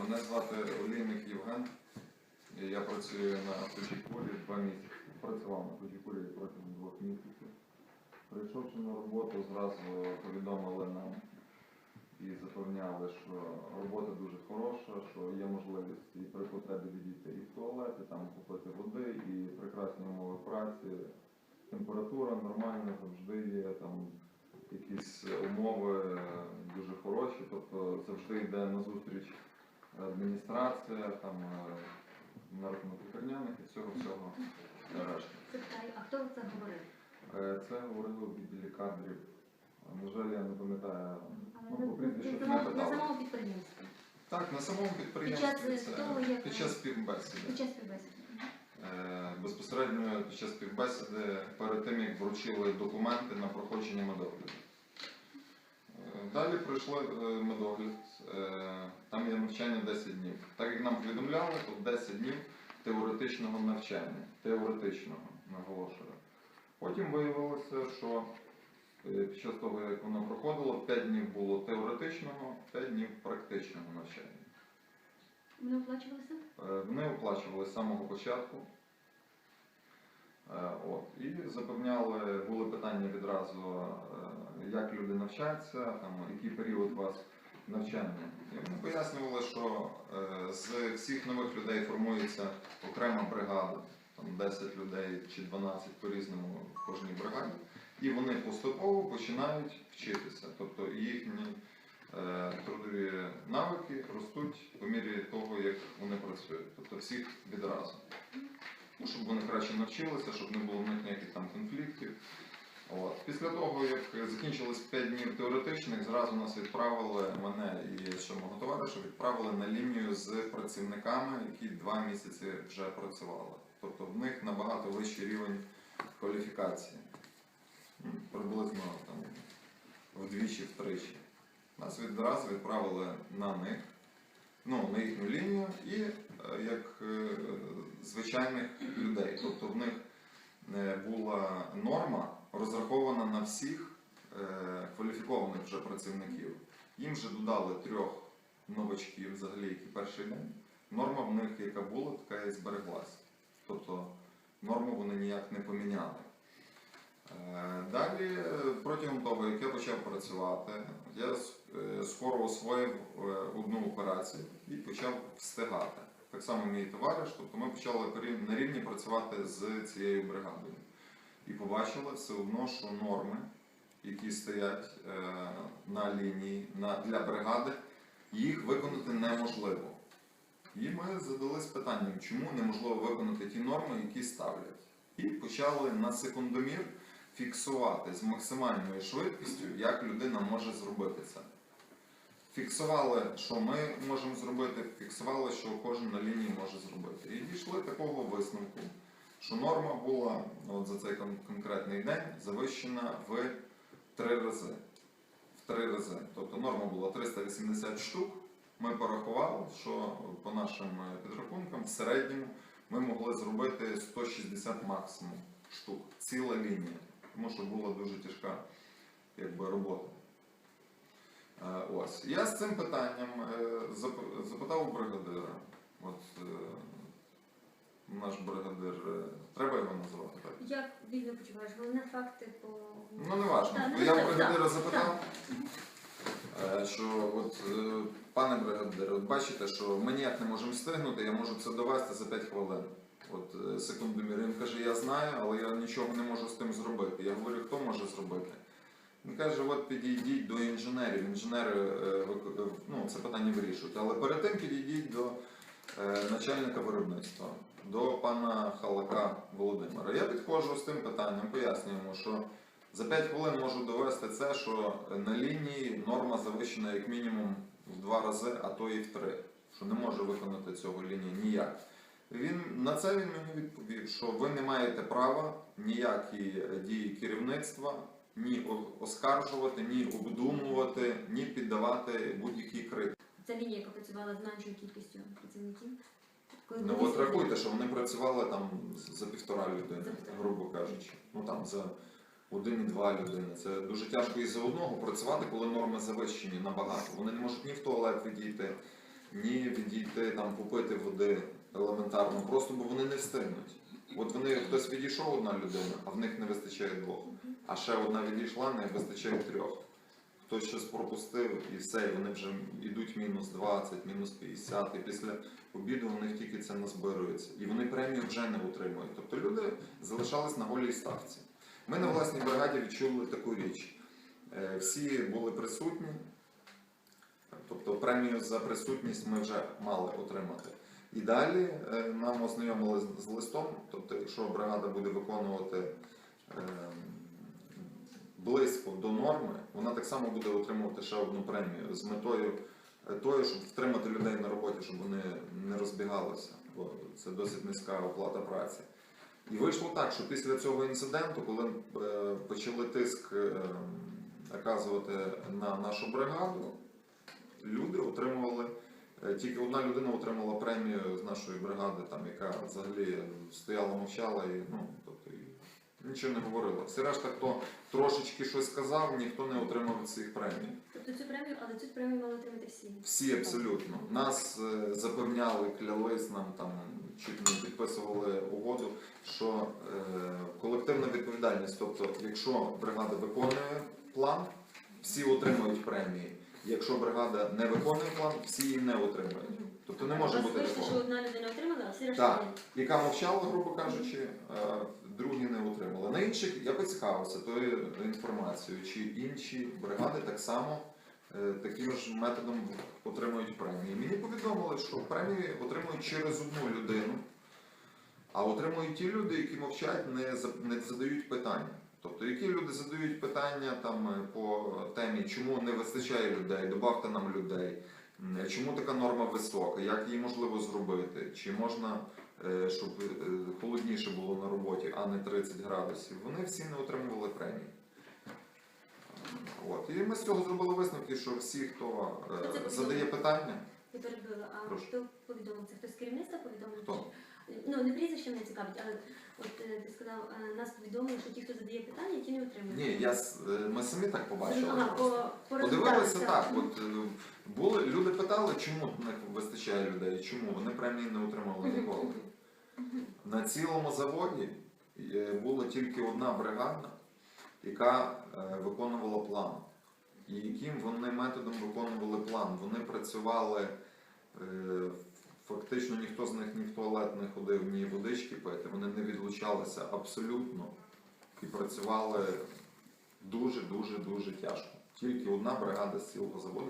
Мене звати Олійник Євген. Я працюю на Кучікурі два місяці. Працював на Кучікурі протягом двох місяців. Прийшовши на роботу, зразу повідомили нам і запевняли, що робота дуже хороша, що є можливість і при потребі відійти і в туалет, і там купити води, і прекрасні умови праці. Температура нормальна, завжди є там якісь умови е, дуже хороші, тобто завжди йде на зустріч адміністрація, там е, на рахунок лікарняних і всього всього. Запитаю, а хто це говорив? Е, Це говорили у відділі кадрів. На жаль, я не пам'ятаю ну, по прізвищу на, самому- підприємстві, Так, на самому підприємстві Під час це того, як- під час співбесіди. під час співбесіди. Е, Безпосередньо під час співбесіди перед тим, як вручили документи на проходження медогляду. Е, Далі пройшли е, медогляд, е, навчання 10 днів. Так як нам повідомляли, то 10 днів теоретичного навчання. Теоретичного, наголошую. Потім виявилося, що е, під час того, як воно проходило, 5 днів було теоретичного, 5 днів практичного навчання. Вони оплачувалися? Е, Вони оплачували з самого початку. Е, От. І запевняли, були питання відразу, як люди навчаться, там, який період у вас навчання. І пояснювали, що е, з всіх нових людей формується окрема бригада, там 10 людей чи 12 по-різному в кожній бригаді, і вони поступово починають вчитися. Тобто їхні е, трудові навики ростуть по мірі того, як вони працюють. Тобто всіх відразу. Ну, щоб вони краще навчилися, щоб не було в них ніяких там конфліктів. От. Після того, як закінчилось 5 днів теоретичних, зразу нас відправили, мене і ще мого товариша відправили на лінію з працівниками, які два місяці вже працювали. Тобто в них набагато вищий рівень кваліфікації. Приблизно там, вдвічі-втричі. Нас відразу відправили на них, ну, на їхню лінію і е, як е, звичайних людей. Тобто в них е, була норма розрахована на всіх е, кваліфікованих вже працівників. Їм вже додали трьох новачків, взагалі, які перший день. Норма в них, яка була, така і збереглася. Тобто норму вони ніяк не поміняли. Е, Далі, е, протягом того, як я почав працювати, я скоро освоїв одну операцію і почав встигати. Так само мій товариш, тобто ми почали на рівні працювати з цією бригадою. І побачили все одно, що норми, які стоять е, на лінії для бригади, їх виконати неможливо. І ми задались питанням, чому неможливо виконати ті норми, які ставлять. І почали на секундомір фіксувати з максимальною швидкістю, як людина може зробити це. Фіксували, що ми можемо зробити, фіксували, що кожен на лінії може зробити. І дійшли такого висновку, що норма була ну, от за цей конкретний день завищена в три рази. В три рази. Тобто норма була 380 штук. Ми порахували, що по нашим е, підрахункам в середньому ми могли зробити 160 максимум штук. Ціла лінія. Тому що була дуже тяжка якби, робота. Е, Ось. Я з цим питанням е, запитав у бригадира. От, наш бригадир, е, треба його називати так? Як вільно почуваєш? Головне факти по... Ну, не важливо. Так, ну, Я так, бригадира так, запитав, е, що от, е, пане бригадир, от бачите, що ми ніяк не можемо встигнути, я можу це довести за 5 хвилин. От секундомір. Він каже, я знаю, але я нічого не можу з тим зробити. Я говорю, хто може зробити? Він каже, от підійдіть до інженерів. Інженери ну, це питання вирішують. Але перед тим підійдіть до начальника виробництва, до пана Халака Володимира. Я підходжу з тим питанням, пояснюю йому, що за 5 хвилин можу довести це, що на лінії норма завищена як мінімум в два рази, а то і в три. Що не може виконати цього лінії ніяк. Він на це він мені відповів, що ви не маєте права ніякі дії керівництва ні оскаржувати, ні обдумувати, ні піддавати будь-якій критиці. Це лінія, яка працювала з меншою кількістю працівників. Коли Ну от рахуйте, що вони працювали там за півтора людини, грубо кажучи. Ну там за один і два людини. Це дуже тяжко і за одного працювати, коли норми завищені набагато. Вони не можуть ні в туалет відійти, ні відійти там попити води елементарно, просто бо вони не встигнуть. От вони хтось відійшов одна людина, а в них не вистачає двох. А ще одна відійшла, не вистачає трьох. Хтось щось пропустив і все, і вони вже йдуть мінус 20, мінус 50, і після обіду у них тільки це назбирується. І вони премію вже не отримують. Тобто люди залишались на голій ставці. Ми на власній бригаді відчули таку річ. Е, Всі були присутні, тобто премію за присутність ми вже мали отримати. І далі е, нам ознайомили з- листом, тобто, якщо бригада буде виконувати е, близько до норми, вона так само буде отримувати ще одну премію з метою е, тою, щоб втримати людей на роботі, щоб вони не розбігалися, бо це досить низька оплата праці. І вийшло так, що після цього інциденту, коли е, почали тиск е, оказувати на нашу бригаду, люди отримували. Тільки одна людина отримала премію з нашої бригади, там, яка взагалі стояла, мовчала і ну, тобто, нічого не говорила. Всі решта, хто трошечки щось сказав, ніхто не отримав цих премій. Тобто цю премію, але цю премію мали отримати всі. Всі абсолютно. Нас е, запевняли, клялись нам там, чуть не підписували угоду, що е, колективна відповідальність. Тобто, якщо бригада виконує план, всі отримують премії. Якщо бригада не виконує план, всі її не отримують. Тобто не може бути вийшло, такого. що одна людина отримала, а всі решта Так. ні. Яка мовчала, грубо кажучи, е, другі не отримали. На інших я поцікавився тою інформацією, чи інші бригади так само е, таким ж методом отримують премії. Мені повідомили, що премії отримують через одну людину, а отримують ті люди, які мовчать, не, задають питання. Тобто, які люди задають питання там е, по темі, чому не вистачає людей, добавте нам людей, чому така норма висока, як її можливо зробити, чи можна, е, щоб е, холодніше було на роботі, а не 30 градусів. Вони всі не отримували премії. От. І ми з цього зробили висновки, що всі, хто е, задає питання, Я перебила. А Прошу. хто повідомив? Це хтось з керівництва повідомив? Хто? Ну, не прізвище мене цікавить, але от е, ти сказав, е, нас повідомили, що ті, хто задає питання, ті не отримують. ні, я, с- е, ми самі так побачили. Ага, просто. по, по Подивилися результатах, так. От е, були люди питали, чому не вистачає людей, чому вони премії не отримали ніколи. На цілому заводі е, була тільки одна бригада, яка е, виконувала план. І яким вони методом виконували план. Вони працювали е, фактично ніхто з них ні в туалет не ходив, ні водички пити. Вони не відлучалися абсолютно і працювали дуже, дуже, дуже тяжко. Тільки одна бригада з цілого заводу